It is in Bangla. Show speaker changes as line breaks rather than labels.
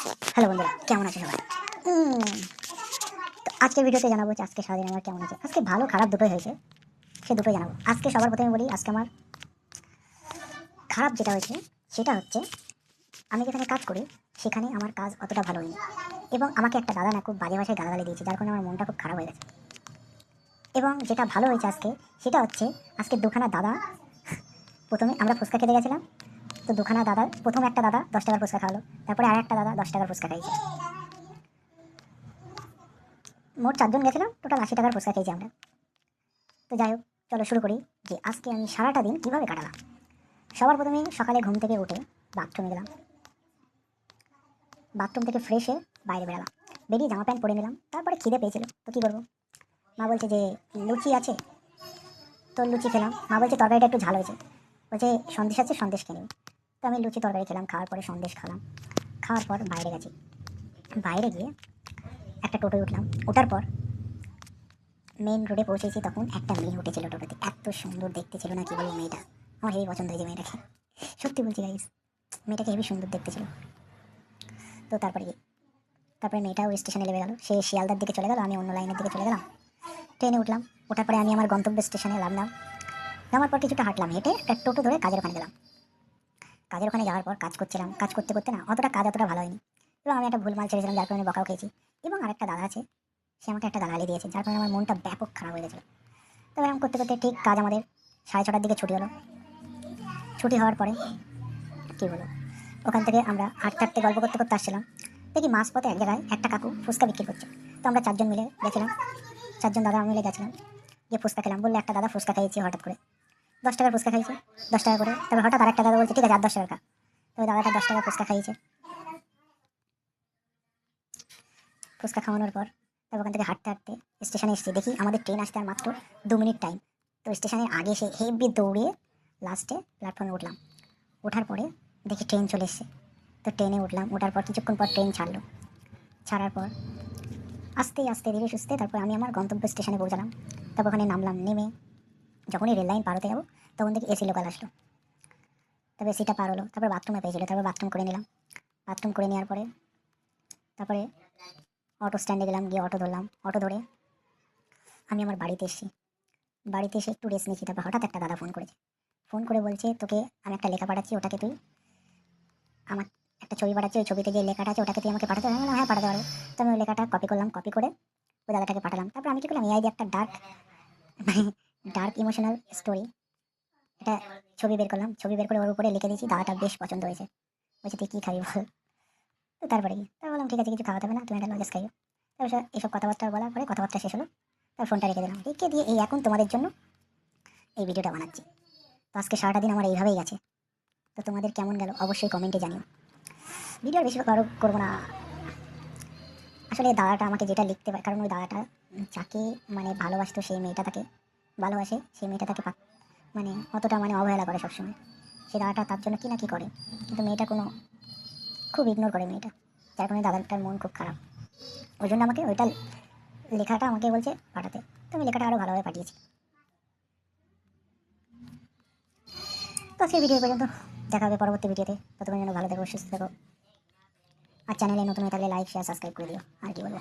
হ্যালো বন্ধুরা, কেমন আছে সবাই? তো আজকের ভিডিওতে জানাব যে আজকে সারাদিন আমার কেমন আছে। আজকে ভালো খারাপ দুটোই হয়েছে, সে দুটোই জানাব। আজকে সবার প্রথমে বলি, আজকে আমার খারাপ যেটা হয়েছে, সেটা হচ্ছে আমি যেখানে কাজ করি, সেখানে আমার কাজ অতটা ভালো হয়নি। এবং আমাকে একটা দাদা না খুব বাজে ভাষায় গালাগালি দিয়েছে, যার কারণে আমার মনটা খুব খারাপ হয়ে গেছে। এবং যেটা ভালো হয়েছে আজকে, সেটা হচ্ছে, আজকে দুখানা দাদা, প্রথমে আমরা ফুচকা খেতে গেছিলাম তো দুখানা দাদা, প্রথম একটা দাদা দশ টাকার ফুচকা খাওয়ালো, তারপরে আর একটা দাদা দশ টাকার ফুচকা খাইছে। মোট চারজন গেছিলাম, টোটাল আশি টাকার ফুচকা খেয়েছি আমরা। তো যাই হোক, চলো শুরু করি যে আজকে আমি সারাটা দিন কীভাবে কাটালাম। সবার প্রথমে সকালে ঘুম থেকে উঠে বাথরুমে গেলাম। বাথরুম থেকে ফ্রেশ হয়ে বাইরে বেরালাম। বেরিয়ে জামা প্যান্ট পরে নিলাম, তারপরে খিদে পেয়েছিল, তো কী করব? মা বলছে যে, লুচি আছে? তো লুচি খেলাম। মা বলছে, তরকারিটা একটু ঝাল হয়েছে। বলছে, সন্দেশ আছে, সন্দেশ নিবি। তো আমি লুচি তরকারি খেলাম, খাওয়ার পরে সন্দেশ খেলাম। খাওয়ার পর বাইরে গেছি। বাইরে গিয়ে একটা টোটোয় উঠলাম। ওঠার পর মেন রোডে পৌঁছেছি তখন একটা মেয়ে উঠেছিল টোটোতে। এত সুন্দর দেখতে ছিল না কি বলব মেয়েটা। আমার হেবি পছন্দ হয়েছে মেয়েটাকে। সত্যি বলছি গাইস মেয়েটাকে হেবি সুন্দর দেখতে ছিল। তো তারপরে কি তারপরে মেয়েটাও স্টেশনে নেমে গেল। সে শিয়ালদার দিকে চলে গেল, আমি অন্য লাইনের দিকে চলে গেলাম। ট্রেনে উঠলাম। ওঠার পরে আমি আমার গন্তব্য স্টেশনে নামলাম। নামার পর কিছুটা হাঁটলাম, হেঁটে একটা টোটো ধরে কাজের ওখানে গেলাম। কাজের ওখানে যাওয়ার পর কাজ করছিলাম। কাজ করতে করতে না অতটা কাজ অতটা ভালো হয়নি। এবং আমি একটা ভুল মাল ছেড়েছিলাম, যার কারণে বকাও খেয়েছি। এবং আরেকটা দাদা আছে, সে আমাকে একটা গালালি দিয়েছে, যার কারণে আমার মনটা ব্যাপক খারাপ হয়ে গেছিল। তবে এরকম করতে করতে ঠিক কাজ আমাদের সাড়ে ছটার দিকে ছুটি হলো। ছুটি হওয়ার পরে কী বলো ওখান থেকে আমরা হাঁটতে হাঁটতে গল্প করতে করতে আসছিলাম। দেখি মাছ পথে এক জায়গায় একটা কাকু ফুচকা বিক্রি করছে। তো আমরা চারজন মিলে গেছিলাম। চারজন দাদা মিলে গেছিলাম, গিয়ে ফুচকা খেলাম। বললে, একটা দাদা ফুচকা খাইয়েছি হঠাৎ করে। দশ টাকার ফুচকা খাইছে, দশ টাকা করে। তারপর হঠাৎ আরেকটা দাদা বলছে, ঠিক আছে, আর দশ টাকা। তবে দাদাটা দশ টাকা ফুচকা খাইয়েছে ফুচকা খাওয়ানোর পর তারপর ওখান থেকে হাঁটতে হাঁটতে স্টেশনে এসেছি। দেখি আমাদের ট্রেন আসতে আর মাত্র দু মিনিট টাইম তো স্টেশনের আগে সে হেভি দৌড়িয়ে লাস্টে প্ল্যাটফর্মে উঠলাম। ওঠার পরে দেখি ট্রেন চলে এসছে। তো ট্রেনে উঠলাম। ওঠার পর কিছুক্ষণ পর ট্রেন ছাড়লো। ছাড়ার পর আস্তে আস্তে, ধীরে সুস্থে তারপর আমি আমার গন্তব্য স্টেশনে পৌঁছালাম। তারপর ওখানে নামলাম, নেমে যখনই রেল লাইন পার হতে যাব, তখন দেখি এসি লোকাল আসলো। তারপরে এসিটা পার হলো, তারপর বাথরুমে পেয়েছিল, তারপর বাথরুম করে নিলাম। বাথরুম করে নেওয়ার পরে, তারপরে অটো স্ট্যান্ডে গেলাম, গিয়ে অটো ধরলাম। অটো ধরে আমি আমার বাড়িতে এসেছি। বাড়িতে এসে একটু রেস্ট নিয়েছি তারপর হঠাৎ একটা দাদা ফোন করেছে। ফোন করে বলছে, তোকে আমি একটা লেখা পাঠাচ্ছি, ওটাকে তুই আমার একটা ছবি পাঠাচ্ছি, ওই ছবিতে যে লেখাটা আছে, ওটাকে তুই আমাকে পাঠাতে পারবি? হ্যাঁ পাঠাতে পারব। তো আমি ওই লেখাটা কপি করলাম কপি করে ওই দাদাটাকে পাঠালাম। তারপর আমি কি করলাম এআই দিয়ে একটা ডার্ক ডার্ক ইমোশনাল স্টোরি এটা ছবি বের করলাম, ছবি বের করে ওর উপরে লিখে দিয়েছি দাদাটা বেশ পছন্দ হয়েছে। বলছে, তুই কী খাবি বল? তো তারপরে কি তারপর বললাম, ঠিক আছে, কিছু খাওয়াতে হবে না, তুমি একটা লজেস খাইও। তারপর এইসব কথাবার্তা বলার পরে কথাবার্তা শেষ হলো। তার ফোনটা রেখে দিলাম। রেখে দিয়ে এই এখন তোমাদের জন্য এই ভিডিওটা বানাচ্ছি। তো আজকে সারাটা দিন আমার এইভাবেই গেছে। তো তোমাদের কেমন গেল অবশ্যই কমেন্টে জানিও। ভিডিও বেশি বড় করব না। আসলে দাদাটা আমাকে যেটা লিখতে পারে, কারণ ওই দাদাটা যাকে মানে ভালোবাসতো সেই মেয়েটা তাকে ভালোবাসে সেই মেয়েটা তাকে পা- মানে অতটা মানে অবহেলা করে সবসময়। সেই দাদাটা তার জন্য কি না কি করে? কিন্তু মেয়েটা কোনো খুব ইগনোর করে মেয়েটা। যার কারণে দাদাটার মন খুব খারাপ। ওই জন্য আমাকে ওইটা লেখাটা আমাকে বলছে পাঠাতে। তো আমি লেখাটা আরও ভালোভাবে পাঠিয়েছি। তো আজকে ভিডিও পর্যন্ত। দেখা হবে পরবর্তী ভিডিওতে ততক্ষণ যেন ভালো থাকো, সুস্থ থাকো। আর চ্যানেলে নতুন হয়ে থাকলে লাইক শেয়ার সাবস্ক্রাইব করে দিও। আর কি বলব?